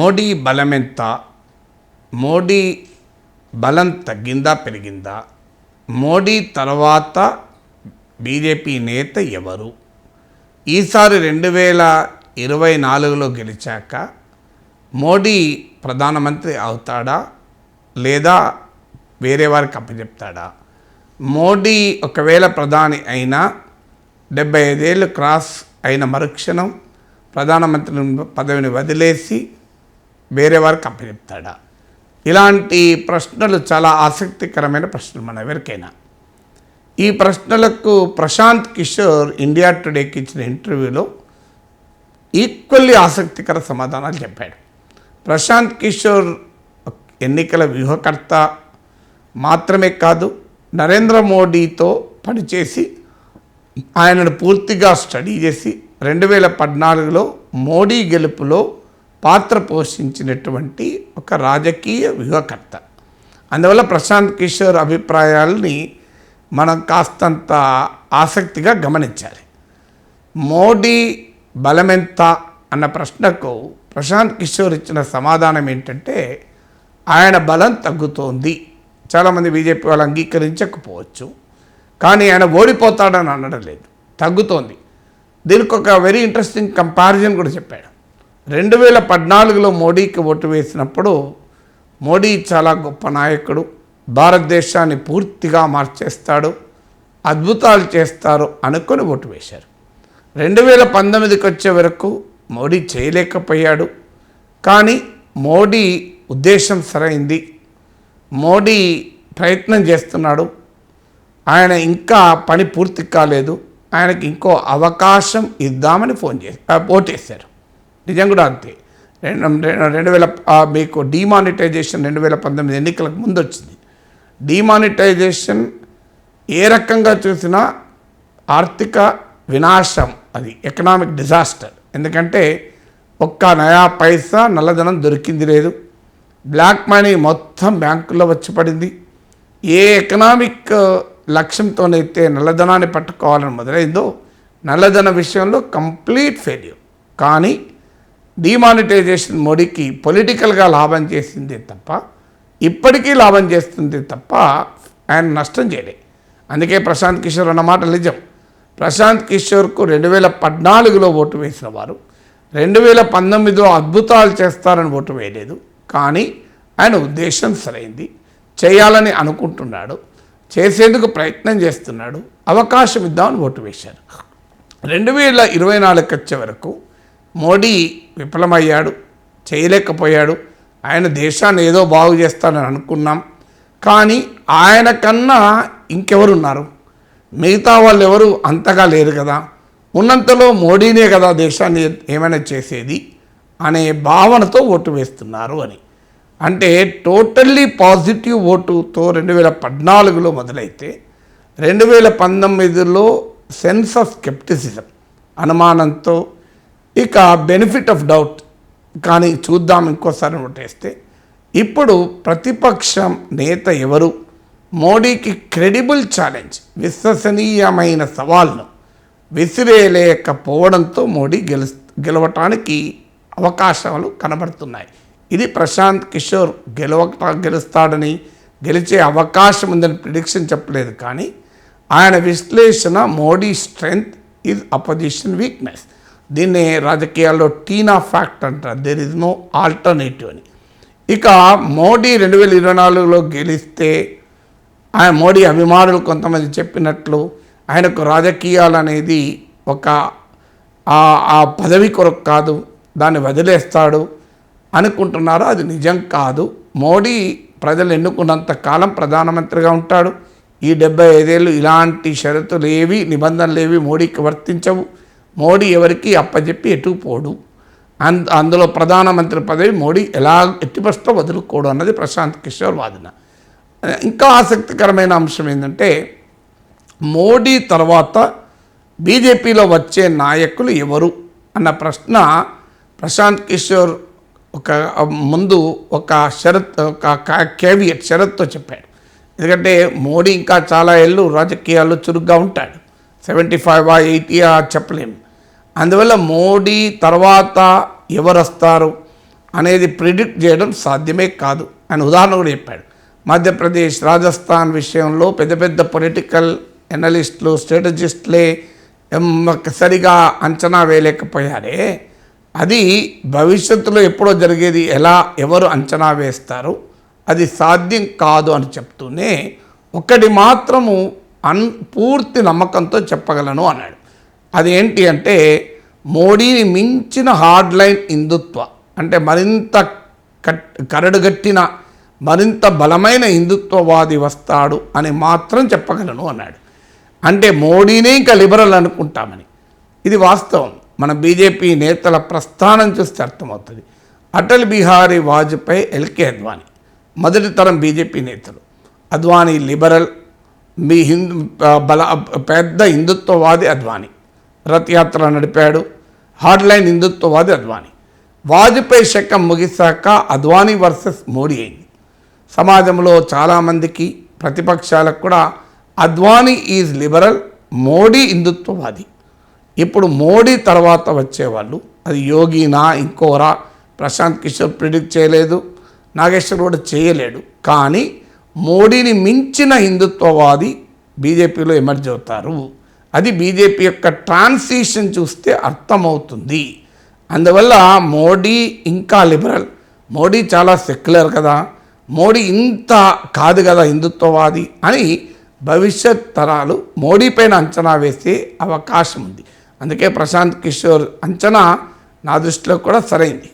మోడీ బలమెంత మోడీ బలం తగ్గిందా పెరిగిందా? మోడీ తర్వాత బీజేపీ నేత ఎవరు? ఈసారి రెండు వేల ఇరవై నాలుగులో గెలిచాక మోడీ ప్రధానమంత్రి అవుతాడా? లేదా వేరే వారికి అప్పచెప్తాడా? మోడీ ఒకవేళ ప్రధాని అయినా డెబ్బై ఐదేళ్ళు క్రాస్ అయిన మరుక్షణం ప్రధానమంత్రి పదవిని వదిలేసి వేరే వారికి అప్పచెప్తాడా ఇలాంటి ప్రశ్నలు చాలా ఆసక్తికరమైన ప్రశ్నలు మన ఎవరికైనా. ఈ ప్రశ్నలకు ప్రశాంత్ కిషోర్ ఇండియా టుడేకి ఇచ్చిన ఇంటర్వ్యూలో ఈక్వల్లీ ఆసక్తికర సమాధానాలు చెప్పాడు. ప్రశాంత్ కిషోర్ ఎన్నికల వ్యూహకర్త మాత్రమే కాదు నరేంద్ర మోడీతో పనిచేసి ఆయనను పూర్తిగా స్టడీ చేసి రెండు వేల పద్నాలుగులో మోడీ గెలుపులో పాత్ర పోషించినటువంటి ఒక రాజకీయ వ్యూహకర్త. అందువల్ల ప్రశాంత్ కిషోర్ అభిప్రాయాల్ని మనం కాస్తంత ఆసక్తిగా గమనించాలి. మోడీ బలమెంత అన్న ప్రశ్నకు ప్రశాంత్ కిషోర్ ఇచ్చిన సమాధానం ఏంటంటే ఆయన బలం తగ్గుతోంది. చాలామంది బీజేపీ వాళ్ళు అంగీకరించకపోవచ్చు. కానీ ఆయన ఓడిపోతాడని అనడం లేదు. తగ్గుతోంది. దీనికి ఒక వెరీ ఇంట్రెస్టింగ్ కంపారిజన్ కూడా చెప్పాడు. రెండు వేల పద్నాలుగులో మోడీకి ఓటు వేసినప్పుడు మోడీ చాలా గొప్ప నాయకుడు. భారతదేశాన్ని పూర్తిగా మార్చేస్తాడు అద్భుతాలు చేస్తారు అనుకొని ఓటు వేశారు. రెండు వేల పంతొమ్మిదికి వచ్చే వరకు మోడీ చేయలేకపోయాడు. కానీ మోడీ ఉద్దేశం సరైంది. మోడీ ప్రయత్నం చేస్తున్నాడు. ఆయన ఇంకా పని పూర్తి కాలేదు. ఆయనకి ఇంకో అవకాశం ఇద్దామని ఫోన్ చేసి ఓటేశారు నిజం కూడా అంతే. రెండు రెండు- వేల మీకు డిమానిటైజేషన్ రెండు వేల పంతొమ్మిది ఎన్నికలకు ముందు వచ్చింది. డిమానిటైజేషన్ ఏ రకంగా చూసినా ఆర్థిక వినాశం అది ఎకనామిక్ డిజాస్టర్ ఎందుకంటే ఒక్క నయా పైసా నల్లధనం దొరికింది లేదు. బ్లాక్ మనీ మొత్తం బ్యాంకుల్లో వచ్చి పడింది. ఏ ఎకనామిక్ లక్ష్యంతోనైతే నల్లధనాన్ని పట్టుకోవాలని మొదలైందో నల్లధన విషయంలో కంప్లీట్ ఫెయిల్యూర్ కానీ డిమానిటైజేషన్ మోడీకి పొలిటికల్గా లాభం చేసిందే తప్ప ఇప్పటికీ లాభం చేస్తుంది తప్ప ఆయన నష్టం చేయలే. అందుకే ప్రశాంత్ కిషోర్ అన్నమాట నిజం. ప్రశాంత్ కిషోర్కు రెండు వేల పద్నాలుగులో ఓటు వేసిన వారు రెండు వేల పంతొమ్మిదిలో అద్భుతాలు చేస్తారని ఓటు వేయలేదు. కానీ ఆయన ఉద్దేశం సరైంది. చేయాలని అనుకుంటున్నాడు. చేసేందుకు ప్రయత్నం చేస్తున్నాడు. అవకాశం ఇద్దామని ఓటు వేశారు. రెండు వేల ఇరవై నాలుగుకి వచ్చే వరకు మోడీ విఫలమయ్యాడు చేయలేకపోయాడు. ఆయన దేశాన్ని ఏదో బాగు చేస్తానని అనుకున్నాం. కానీ ఆయన కన్నా ఇంకెవరున్నారు? మిగతా వాళ్ళు ఎవరు అంతగా లేరు కదా. ఉన్నంతలో మోడీనే కదా దేశాన్ని ఏమైనా చేసేది అనే భావనతో ఓటు వేస్తున్నారు అని. అంటే టోటల్లీ పాజిటివ్ ఓటుతో రెండు వేల పద్నాలుగులో మొదలైతే రెండు వేల పంతొమ్మిదిలో సెన్స్ ఆఫ్ స్కెప్టిసిజం అనుమానంతో ఇక బెనిఫిట్ ఆఫ్ డౌట్ కానీ చూద్దాం ఇంకోసారి ఓటేస్తే ఇప్పుడు ప్రతిపక్షం నేత ఎవరు? మోడీకి క్రెడిబుల్ ఛాలెంజ్ విశ్వసనీయమైన సవాల్ను విసిరేయలేకపోవడంతో మోడీ గెలు గెలవటానికి అవకాశాలు కనబడుతున్నాయి. ఇది ప్రశాంత్ కిషోర్ గెలవ గెలుస్తాడని గెలిచే అవకాశం ఉందని ప్రిడిక్షన్ చెప్పలేదు కానీ ఆయన విశ్లేషణ Modi strength is opposition weakness. దీన్ని రాజకీయాల్లో టీనా ఫ్యాక్ట్ అంటారు. దెర్ ఇస్ నో ఆల్టర్నేటివ్ అని. ఇక మోడీ రెండు వేల ఇరవై నాలుగులో గెలిస్తే ఆయన మోడీ అభిమానులు కొంతమంది చెప్పినట్లు ఆయనకు రాజకీయాలు అనేది ఒక ఆ- పదవి కొరకు కాదు దాన్ని వదిలేస్తాడు అనుకుంటున్నారు? అది నిజం కాదు. మోడీ ప్రజలు ఎన్నుకున్నంత కాలం ప్రధానమంత్రిగా ఉంటాడు. ఈ డెబ్బై ఐదేళ్ళు ఇలాంటి షరతులు ఏవి నిబంధనలు ఏవి మోడీకి వర్తించవు. మోడీ ఎవరికి అప్పచెప్పి ఎటు పోడు? అంద అందులో ప్రధానమంత్రి పదవి మోడీ ఎలా ఎట్టి పరిస్థితిలో వదులుకోడు అన్నది ప్రశాంత్ కిషోర్ వాదన. ఇంకా ఆసక్తికరమైన అంశం ఏంటంటే మోడీ తర్వాత బీజేపీలో వచ్చే నాయకులు ఎవరు? అన్న ప్రశ్న ప్రశాంత్ కిషోర్ ఒక ముందు ఒక షరత్ ఒక కేవియట్ షరత్తో చెప్పాడు. ఎందుకంటే మోడీ ఇంకా చాలా ఏళ్ళు రాజకీయాల్లో చురుగ్గా ఉంటాడు. సెవెంటీ ఫైవ్ ఆ ఎయిటీ ఆ చెప్పలేము అందువల్ల మోడీ తర్వాత ఎవరు వస్తారు అనేది ప్రిడిక్ట్ చేయడం సాధ్యమే కాదు అని ఉదాహరణ కూడా చెప్పాడు. మధ్యప్రదేశ్ రాజస్థాన్ విషయంలో పెద్ద పెద్ద పొలిటికల్ ఎనలిస్టులు స్ట్రాటజిస్టులే ఎం, సరిగా అంచనా వేయలేకపోయారే. అది భవిష్యత్తులో ఎప్పుడో జరిగేది ఎలా ఎవరు అంచనా వేస్తారు అది సాధ్యం కాదు అని చెప్తూనే ఒకటి మాత్రము అన్ పూర్తి నమ్మకంతో చెప్పగలను అన్నాడు. అదేంటి అంటే మోడీని మించిన హార్డ్ లైన్ హిందుత్వ అంటే మరింత కట్ కరడుగట్టిన మరింత బలమైన హిందుత్వవాది వస్తాడు అని మాత్రం చెప్పగలను అన్నాడు. అంటే మోడీనే ఇంకా లిబరల్ అనుకుంటామని. ఇది వాస్తవం. మన బీజేపీ నేతల ప్రస్థానం చూస్తే అర్థమవుతుంది. Atal Bihari Vajpayee L K Advani. మొదటి తరం బీజేపీ నేతలు. అద్వానీ లిబరల్ మీ హిందూ బల పెద్ద హిందుత్వవాది అద్వానీ. రథయాత్ర నడిపాడు. హార్డ్ లైన్ హిందుత్వవాది అద్వానీ. వాజ్పేయి శకం ముగిశాక అద్వానీ వర్సెస్ మోడీ అయింది. సమాజంలో చాలామందికి ప్రతిపక్షాలకు కూడా అద్వానీ ఈజ్ లిబరల్ మోడీ హిందుత్వవాది. ఇప్పుడు మోడీ తర్వాత వచ్చేవాళ్ళు. అది యోగినా ఇంకోరా ప్రశాంత్ కిషోర్ ప్రిడిక్ట్ చేయలేదు. నాగేశ్వర్ కూడా చేయలేడు. కానీ మోడీని మించిన హిందుత్వవాది బీజేపీలో ఎమర్జ్ అవుతారు. అది బీజేపీ యొక్క ట్రాన్సిషన్ చూస్తే అర్థమవుతుంది. అందువల్ల మోడీ ఇంకా లిబరల్. మోడీ చాలా సెక్యులర్ కదా. మోడీ ఇంత కాదు కదా హిందుత్వవాది అని భవిష్యత్ తరాలు మోడీ పైన అంచనా వేసే అవకాశం ఉంది. అందుకే ప్రశాంత్ కిషోర్ అంచనా నా దృష్టిలో కూడా సరైంది.